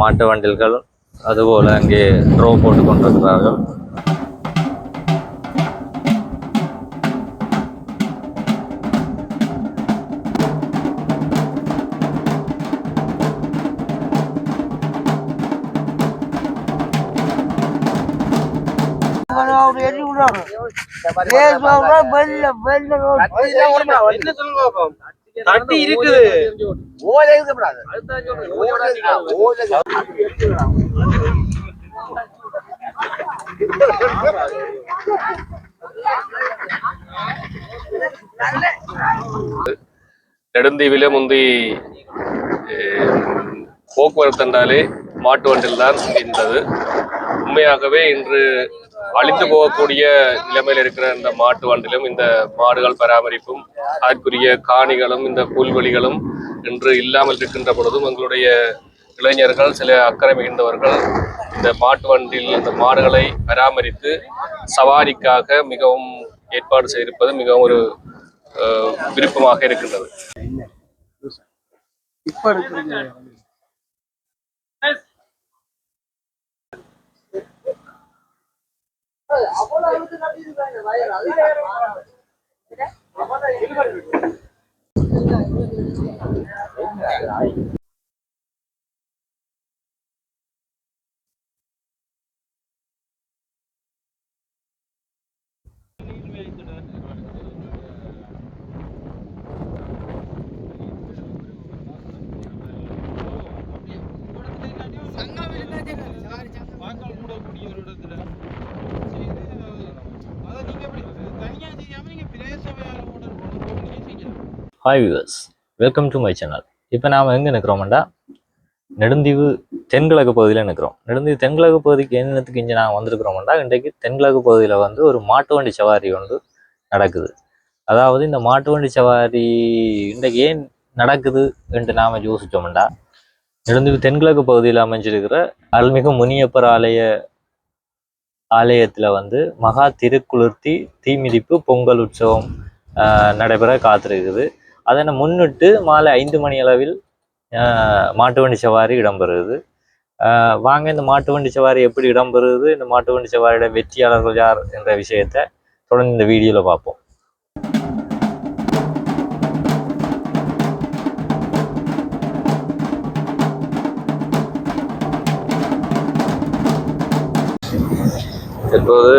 மாட்டு வண்டில்கள் அதுபோல அங்கே ட்ரோ போட்டு கொண்டிருக்கிறார்கள். வெளில வெளில என்ன சொல்லுங்க பாப்போம். தட்டி இருக்குது. ஓலை இருக்கக்கூடாது ஓலை நெடுந்தீவில முந்தி போக்குவரத்து என்றாலே மாட்டு வண்டில் தான் இருந்தது உண்மையாகவே இன்று அழிந்து போகக்கூடிய நிலைமையில் இருக்கிற இந்த மாட்டு வண்டிலும் இந்த மாடுகள் பராமரிப்பும் அதற்குரிய காணிகளும் இந்த புல்வெளிகளும் இன்று இல்லாமல் இருக்கின்ற பொழுதும் எங்களுடைய இளைஞர்கள் சில அக்கறை மிகுந்தவர்கள் இந்த மாட்டு வண்டியில் இந்த மாடுகளை பராமரித்து சவாரிக்காக மிகவும் ஏற்பாடு செய்திருப்பது மிகவும் ஒரு விருப்பமாக இருக்கின்றது. அவ்வளவு hi viewers welcome to my channel இப்போ நாம் எங்கே நிற்கிறோம்டா நெடுந்தீவு தென்கிழக்கு பகுதியில் நிற்கிறோம் நெடுந்தீவு தென்கிழக்கு பகுதிக்கு என்னத்துக்கு இங்கே நான் வந்திருக்கிறோம்டா இன்றைக்கு தென்கிழக்கு பகுதியில் வந்து ஒரு மாட்டு வண்டி சவாரி ஒன்று நடக்குது. அதாவது இந்த மாட்டு வண்டி சவாரி இன்றைக்கு ஏன் நடக்குது என்று நாம் யோசித்தோம்டா நெடுந்தீவு தென்கிழக்கு பகுதியில் அமைஞ்சிருக்கிற அருள்மிகு முனியப்பர் ஆலய ஆலயத்தில் வந்து மகா திருக்குளிர்த்தி தீமிதிப்பு பொங்கல் உற்சவம் ஆஹ் நடைபெற காத்திருக்குது. அதனை முன்னிட்டு மாலை ஐந்து மணி அளவில் மாட்டு வண்டி சவாரி இடம்பெறுகிறது ஆஹ் வாங்க இந்த மாட்டு வண்டி சவாரி எப்படி இடம்பெறுகிறது இந்த மாட்டு வண்டி சவாரியோட வெற்றியாளர்கள் யார் என்ற விஷயத்தை தொடர்ந்து இந்த வீடியோவில் பார்ப்போம். இப்போது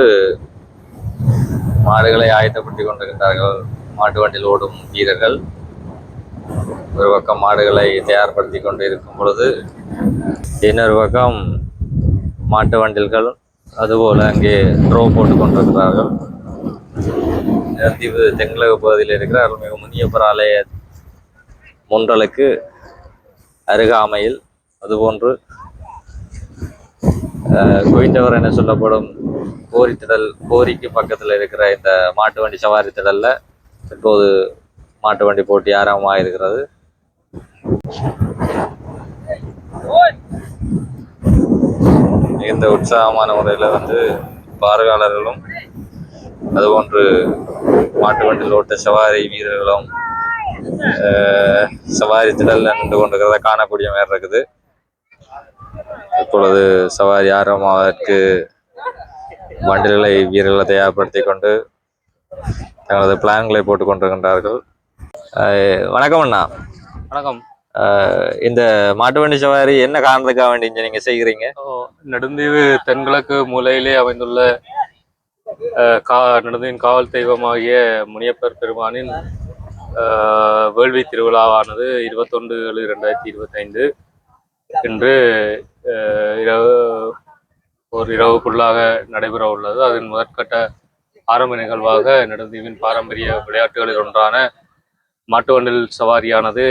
மாடுகளை ஆயத்தப்படுத்தி கொண்டிருக்கிறார்கள் மாட்டு வண்டியில் ஓடும் வீரர்கள். ஒரு பக்கம் மாடுகளை தயார்படுத்தி கொண்டு இருக்கும் பொழுது இன்னொரு பக்கம் மாட்டு வண்டில்கள் அதுபோல் அங்கே ட்ரோ போட்டு கொண்டிருக்கிறார்கள். தீவு தென்கிழக்கு பகுதியில் இருக்கிற அருள்மிகு முனியப்பர் ஆலய முன்றலுக்கு அருகாமையில் அதுபோன்று அஹ், என சொல்லப்படும் கோரித்திடல் கோரிக்கு பக்கத்தில் இருக்கிற இந்த மாட்டு வண்டி சவாரி திடலில் இப்போது மாட்டு வண்டி போட்டி ஆரம்பமாக இருக்கிறது மிகுந்த உற்சாகமான முறையில் வந்து பார்வையாளர்களும் அதுபோன்று மாட்டு வண்டியில் ஓட்ட சவாரி வீரர்களும் அஹ், சவாரி திடலில் நின்று கொண்டிருக்கிறத காணக்கூடிய மாதிரி இருக்குது. இப்பொழுது சவாரி ஆரம்பமாவதற்கு வண்டிகளை வீரர்களை தயார்படுத்தி கொண்டு தங்களது பிளான்களை போட்டுக் கொண்டிருக்கின்றார்கள். வணக்கம் அண்ணா. வணக்கம். இந்த மாட்டு வண்டி சவாரி என்ன காரணத்துக்காக வேண்டி இங்க நீங்க செய்கிறீங்க? நெடுந்தீவு தென்கிழக்கு மூலையிலே அமைந்துள்ள கா நெடுந்தீவின் காவல் தெய்வமாகிய முனியப்பர் பெருமானின் வேள்வி திருவிழாவானது இருபத்தொன்று ஏழு ரெண்டாயிரத்தி இருபத்தைந்து இன்று இரவு ஒரு இரவுக்குள்ளாக நடைபெற உள்ளது. அதன் முதற்கட்ட ஆரம்ப நிகழ்வாக நெடுந்தீவின் பாரம்பரிய விளையாட்டுகளில் ஒன்றான மாட்டு வண்டில் சவாரியானது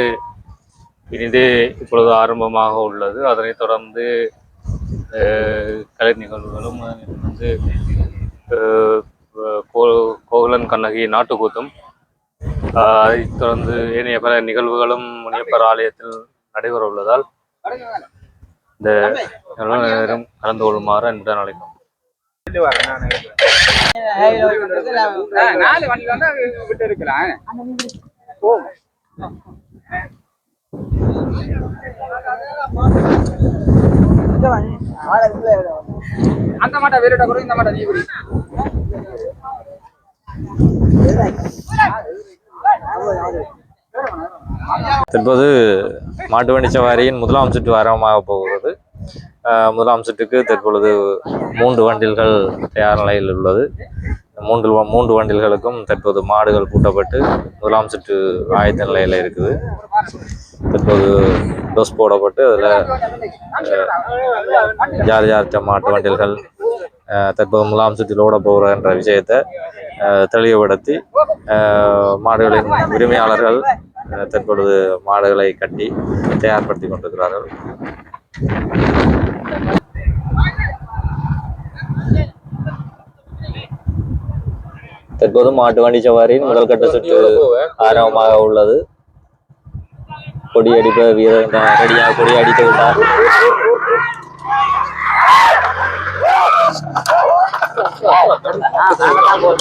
இனிதே இப்பொழுது ஆரம்பமாக உள்ளது. அதனைத் தொடர்ந்து கலை நிகழ்வுகளும் வந்து கோகுலன் கண்ணகி நாட்டுக்கூத்தும் அதைத் தொடர்ந்து ஏனைய பல நிகழ்வுகளும் முனியப்பர் ஆலயத்தில் நடைபெற உள்ளதால் இந்த நேரம் கலந்து கொள்ளுமாறு அன்புடன் அழைக்கிறோம். நாலு வண்டி வந்தா விட்டு இருக்கலாம் அந்த மாட்டை வேறுட கூட இந்த மாட்டை நீ குடி தற்போது மாட்டு வண்டி சவாரியின் முதலாம் சுற்று ஆரம்பமாக போகிறது. முதலாம் சுற்றுக்கு தற்பொழுது மூன்று வண்டில்கள் தயார் நிலையில் உள்ளது. மூன்று மூன்று வண்டில்களுக்கும் தற்போது மாடுகள் பூட்டப்பட்டு முதலாம் சுற்று ஆயத்த நிலையில் இருக்குது. தற்போது டோஸ் போடப்பட்டு அதில் ஜார் ஜார்த்த மாட்டு வண்டில்கள் தற்போது முதலாம் சுற்றில் ஓட போகிற என்ற விஷயத்தை தெளிவுபடுத்தி மாடுகளின் உரிமையாளர்கள் தற்பொழுது மாடுகளை கட்டி தயார்படுத்தி கொண்டிருக்கிறார்கள். தற்போது மாட்டு வண்டி சவாரியின் முதல் கட்ட சுற்று ஆரம்பமாக உள்ளது கொடி அடிப்ப வீரர் ரெடியாக கொடி அடித்து விட்டார் தற்போது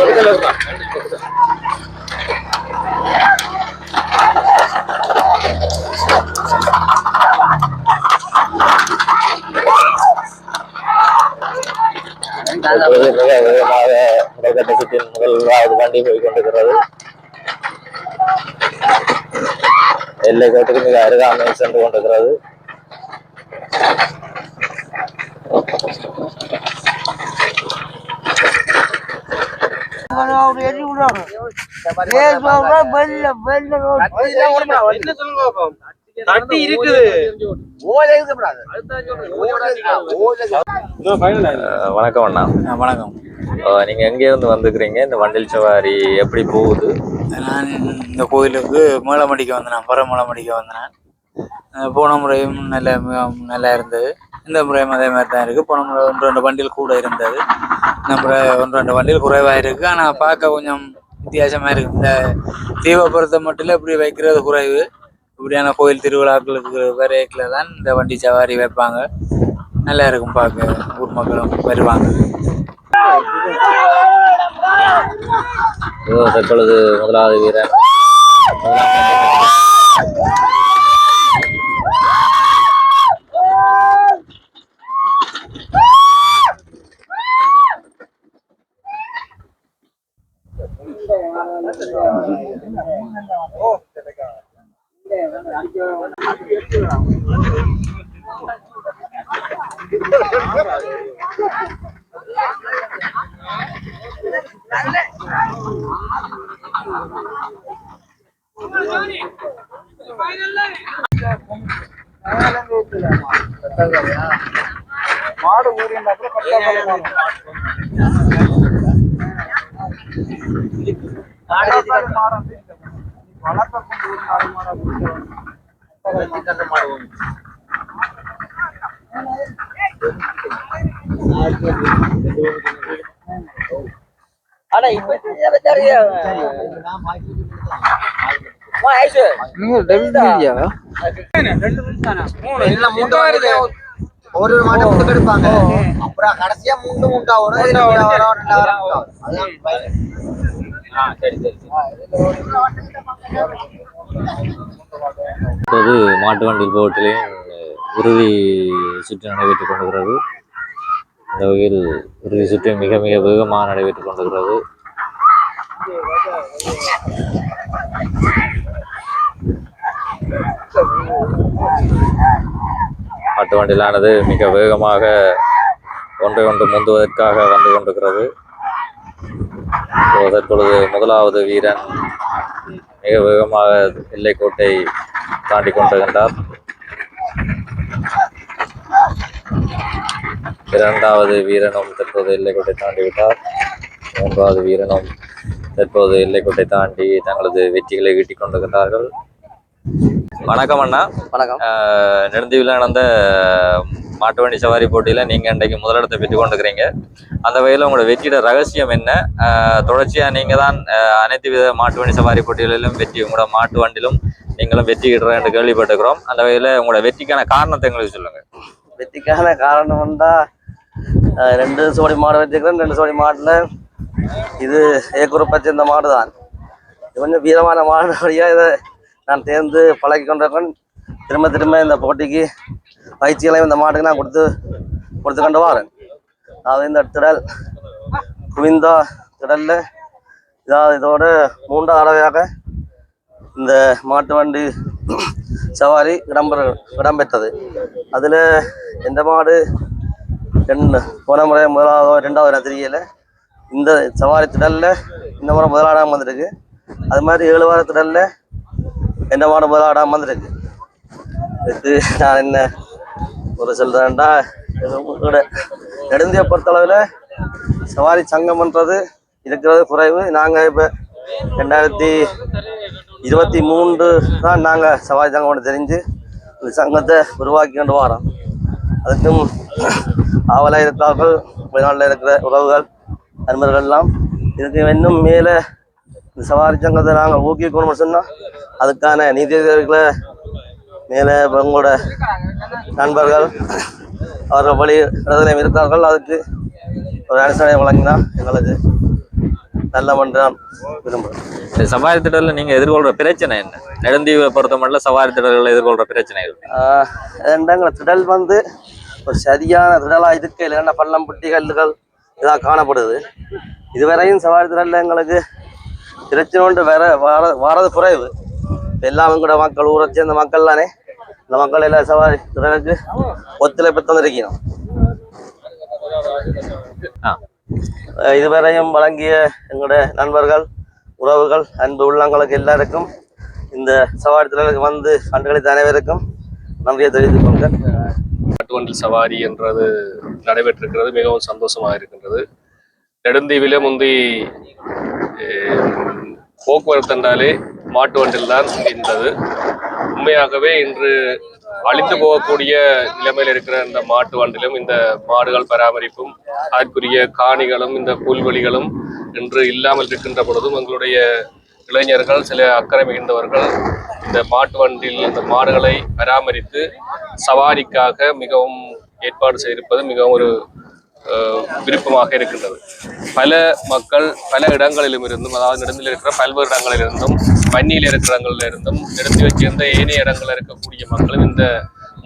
மிக சுற்றின் முதலாவது வண்டி போய் கொண்டிருக்கிறது எல்லை கோட்டுக்கு மிக அருகாமையில் சென்று கொண்டிருக்கிறது ஒரு எரி விடுறாங்க லேசாக வெள்ள தட்டி இருக்குது. வணக்கம் அண்ணா. வணக்கம். நீங்க எங்க இருந்து வந்துக்கிறீங்க இந்த வண்டில் சவாரி எப்படி போகுது? நான் இந்த கோயிலுக்கு மேளமடிக்க வந்தேன். பர மேளமடிக்க வந்தேன் போன முறையும் நல்ல நல்லா இருந்தது. இந்த முறையும் அதே மாதிரி தான் இருக்குது போன முறை ஒன்று ரெண்டு வண்டியில் கூட இருந்தது. இந்த முறை ஒன்று ரெண்டு வண்டியில் குறைவாக இருக்குது ஆனால் பார்க்க கொஞ்சம் வித்தியாசமாக இருக்குது இந்த தீபபுரத்தை மட்டும் இப்படி வைக்கிறது குறைவு. இப்படியான கோயில் திருவிழாக்களுக்கு வரைக்கில் தான் இந்த வண்டி சவாரி வைப்பாங்க. நல்லா இருக்கும் பார்க்க. ஊர் மக்களும் வருவாங்க. தற்பொழுது முதலாவது வீரர். மாடு ஊறினா கூட கட்டா¬ ஆனா இப்ப ஒரு ஒரு மாட்டை முண்டு எடுப்பாங்க. அப்புறம் கடைசியா மூண்டு முண்டா வரும். இப்போது மாட்டு வண்டியில் போட்டிலையும் உறுதி சுற்று நடைபெற்றுக் கொண்டிருக்கிறது. இந்த வகையில் உறுதி சுற்று மிக மிக வேகமாக நடைபெற்றுக் கொண்டிருக்கிறது. மாட்டு வண்டியிலானது மிக வேகமாக ஒன்றை ஒன்று முந்துவதற்காக வந்து கொண்டிருக்கிறது. தற்பொழுது முதலாவது வீரன் மிக வேகமாக எல்லைக்கோட்டை தாண்டி கொண்டிருக்கின்றார். இரண்டாவது வீரனும் தற்போது எல்லைக்கோட்டை தாண்டி விட்டார் மூன்றாவது வீரனும் தற்போது எல்லைக்கோட்டை தாண்டி தங்களது வெற்றிகளை ஈட்டிக் கொண்டிருக்கின்றார்கள் வணக்கம் அண்ணா. வணக்கம். நெடுந்தீவில் நடந்த மாட்டு வண்டி சவாரி போட்டியில நீங்க இன்றைக்கு முதலிடத்தை பெற்று கொண்டிருக்கிறீங்க. அந்த வகையில் உங்களோட வெற்றியோட ரகசியம் என்ன? தொடர்ச்சியா நீங்க தான் அனைத்து வித மாட்டு வண்டி சவாரி போட்டிகளிலும் வெற்றி உங்களோட மாட்டு வண்டிலும் நீங்களும் வெற்றி என்று கேள்விப்பட்டிருக்கிறோம். அந்த வகையில உங்களோட வெற்றிக்கான காரணத்தை எங்களுக்கு சொல்லுங்க. வெற்றிக்கான காரணம் அஹ், ரெண்டு சோடி மாடு வச்சுருக்கிறேன் ரெண்டு சோடி மாட்டில் இது ஏக்குறப்பை சேர்ந்த மாடு தான் இது கொஞ்சம் வீரமான மாடு. வழியாக இதை நான் தேர்ந்து பழகி கொண்டிருக்கேன் திரும்ப திரும்ப இந்த போட்டிக்கு பயிற்சிகளையும் இந்த மாட்டுக்கு நான் கொடுத்து கொடுத்து கொண்டு வரேன். அதாவது இந்த திடல் குவிந்தா திடலில் இதாவது இதோட மூன்றாம் தடவையாக இந்த மாட்டு வண்டி சவாரி இடம்பெற இடம்பெற்றது. அதில் எந்த மாடு ரெண்டு போன முறை முதலாவது ரெண்டாவது நான் தெரியல இந்த சவாரி திடலில் இந்த முறை முதலாடாமல் வந்திருக்கு. அது மாதிரி ஏழு வார திடலில் எந்த மாடு முதலாடாமல் வந்திருக்கு. இதுக்கு நான் என்ன ஒரு சொல்கிறேன்டா உங்களோட நெடுந்தியை பொறுத்தளவில் சவாரி சங்கம்ன்றது இருக்கிறது குறைவு. நாங்கள் இப்போ ரெண்டாயிரத்தி இருபத்தி மூன்று தான் நாங்கள் சவாரி சங்கம் ஒன்று தெரிஞ்சு இந்த சங்கத்தை உருவாக்கி கொண்டு வரோம். அதுக்கும் ஆவலாக இருக்கிறார்கள் வெளிநாட்டில் இருக்கிற உறவுகள் நண்பர்கள் எல்லாம் இதுக்கு இன்னும் மேலே இந்த சவாரி சங்கத்தை நாங்கள் ஊக்குவிக்கணும்னு சொன்னால் அதுக்கான நிதி உதவிகளை மேலே உங்களோட நண்பர்கள் அவர்கள் வழி இடத்திலும் இருக்கிறார்கள் அதுக்கு ஒரு அனுசரணை வழங்கினா எங்களுக்கு நல்ல நான் விரும்புகிறேன் இந்த சவாரி திடலில் நீங்கள் எதிர்கொள்கிற பிரச்சனை என்ன? நெடுந்தீவை பொறுத்த மட்டும் சவாரி திடல்களில் எதிர்கொள்கிற பிரச்சனைகள் ரெண்டாங்கிற திடல் வந்து ஒரு சரியான திடலாக இருக்கு இல்லைன்னா பள்ளம் புட்டி கல்லுகள் இதாக காணப்படுது. இதுவரையும் சவாரி திடலில் எங்களுக்கு பிரச்சனை ஒன்று வேற வர வரது குறைவு. எல்லாம் கூட மக்கள் ஊரை சேர்ந்த மக்கள் தானே. இந்த மக்கள் எல்லாம் சவாரி திடலுக்கு ஒத்துழைப்பு தந்திருக்கணும் இதுவரையும் வழங்கிய எங்களுடைய நண்பர்கள் உறவுகள் அன்பு உள்ளங்களுக்கு எல்லாருக்கும் இந்த சவாரி திடலுக்கு வந்து கண்டுகளித்த அனைவருக்கும் நன்றியை தெரிவித்துக் கொள்கிறேன். மாட்டுவண்டில் சவாரி என்றது நடைபெற்றிருக்கிறது மிகவும் சந்தோஷமாக இருக்கின்றது. நெடுந்தீவில முந்தி போக்குவரத்து என்றாலே மாட்டு வண்டில் தான் இருந்தது. உண்மையாகவே இன்று அழிந்து போகக்கூடிய நிலைமையில் இருக்கிற இந்த மாட்டு வண்டிலும் இந்த மாடுகள் பராமரிப்பும் அதற்குரிய காணிகளும் இந்த புல்வெளிகளும் இன்று இல்லாமல் இருக்கின்ற பொழுதும் எங்களுடைய இளைஞர்கள் சில அக்கறை மிகுந்தவர்கள் இந்த மாட்டு வண்டியில் இந்த மாடுகளை பராமரித்து சவாரிக்காக மிகவும் ஏற்பாடு செய்திருப்பது மிகவும் ஒரு விருப்பமாக இருக்கின்றது. பல மக்கள் பல இடங்களிலும் இருந்தும் அதாவது நெடுந்தில் இருக்கிற பல்வேறு இடங்களிலிருந்தும் வன்னியில் இருக்கிற இடங்களில் இருந்தும் நெடுந்தி வச்சிருந்த ஏனைய இடங்களில் இருக்கக்கூடிய மக்களும் இந்த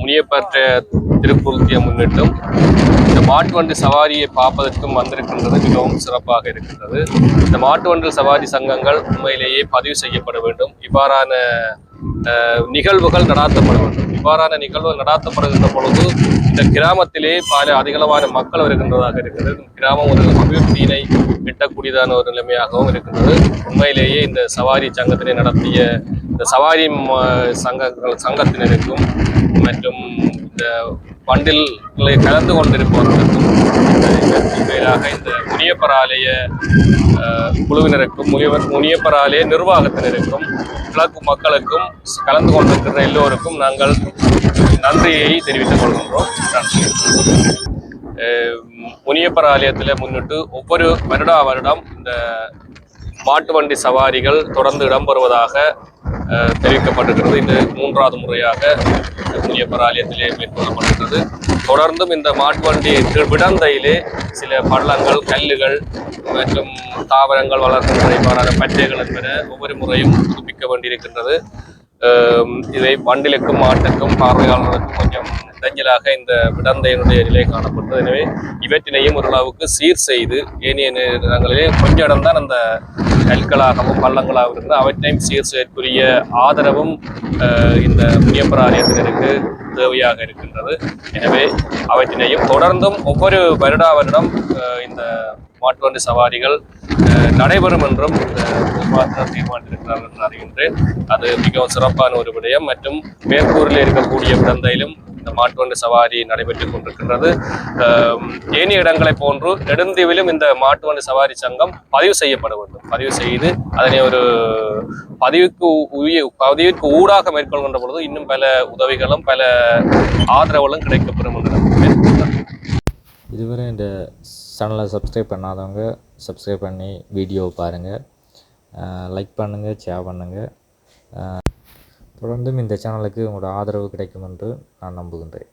முனியப்பற்ற திருப்பூர்த்தியை முன்னிட்டும் இந்த மாட்டு வண்டி சவாரியை பார்ப்பதற்கும் வந்திருக்கின்றது மிகவும் சிறப்பாக இருக்கின்றது. இந்த மாட்டு வண்டில் சவாரி சங்கங்கள் உண்மையிலேயே பதிவு செய்யப்பட வேண்டும். இவ்வாறான நிகழ்வுகள் நடாத்தப்பட வேண்டும். இவ்வாறான நிகழ்வுகள் நடாத்தப்படுகின்ற பொழுது இந்த கிராமத்திலே பல அதிகளவான மக்கள் வருகின்றதாக இருக்கிறது. கிராமம் ஒரு அபிவிருத்தியினை எட்டக்கூடியதான ஒரு நிலைமையாகவும் இருக்கின்றது. உண்மையிலேயே இந்த சவாரி சங்கத்தினை நடத்திய இந்த சவாரி சங்கங்கள் சங்கத்தினருக்கும் மற்றும் இந்த பண்டில் கலந்து கொண்டிருப்பவர்களுக்கும் மேலாக இந்த முனியப்பராலய ஆலய குழுவினருக்கும் முனியவர் முனியப்பராலய நிர்வாகத்தினருக்கும் கிழக்கு மக்களுக்கும் கலந்து கொண்டிருக்கிற எல்லோருக்கும் நாங்கள் நன்றியை தெரிவித்துக் கொள்கின்றோம். நன்றி. முனியப்பர் ஆலயத்தில் முன்னிட்டு ஒவ்வொரு வருடா வருடம் இந்த மாட்டு வண்டி சவாரிகள் தொடர்ந்து இடம்பெறுவதாக தெரிவிக்கப்பட்டிருக்கிறது. இது மூன்றாவது முறையாக முனியப்பர் ஆலயத்திலே மேற்கொள்ளப்பட்டிருக்கிறது. தொடர்ந்தும் இந்த மாட்டுவண்டி விடந்தையிலே சில பள்ளங்கள் கல்லுகள் மற்றும் தாவரங்கள் வளர்க்கின்ற இவ்வாறான பச்சைகள் என்பன ஒவ்வொரு முறையும் புதுப்பிக்க வேண்டியிருக்கின்றது. இதை வண்டிலுக்கும் மாட்டுக்கும் பார்வையாளர்களுக்கும் கொஞ்சம் இடைஞ்சலாக இந்த விடந்தையினுடைய நிலை காணப்பட்டது. எனவே இவற்றினையும் ஓரளவுக்கு சீர் செய்து ஏனைய நேரங்களிலே கொஞ்சம் இடம்தான் அந்த கற்களாகவும் பள்ளங்களாகவும் இருந்து அவற்றையும் சீர் செய்யக்கூடிய ஆதரவும் அஹ், இந்த முனியப்பராரியத்தினருக்கு தேவையாக இருக்கின்றது. எனவே அவற்றினையும் தொடர்ந்தும் ஒவ்வொரு வருடா வருடம் இந்த மாட்டுவண்டி சவாரிகள் நடைபெறும் என்றும் இந்த நிர்வாகத்தினர் தீர்மானித்திருக்கிறார்கள் என்று அறிகின்றேன். அது மிகவும் சிறப்பான ஒரு விடயம். மற்றும் மேற்கூரில் இருக்கக்கூடிய விடந்தையிலும் இந்த மாட்டுவண்டி சவாரி நடைபெற்றுக் கொண்டிருக்கின்றது. ஏனைய இடங்களை போன்று நெடுந்தீவிலும் இந்த மாட்டுவண்டி சவாரி சங்கம் பதிவு செய்யப்பட வேண்டும். பதிவு செய்து அதனை ஒரு பதிவுக்கு உரிய பதிவிற்கு ஊடாக மேற்கொள்கின்ற பொழுது இன்னும் பல உதவிகளும் பல ஆதரவுகளும் கிடைக்கப்பெறும் என்று இதுவரை இந்த சேனலை சப்ஸ்கிரைப் பண்ணாதவங்க சப்ஸ்கிரைப் பண்ணி வீடியோ பாருங்கள் லைக் பண்ணுங்கள் ஷேர் பண்ணுங்கள் தொடர்ந்தும் இந்த சேனலுக்கு உங்களோட ஆதரவு கிடைக்கும் என்று நான் நம்புகின்றேன்.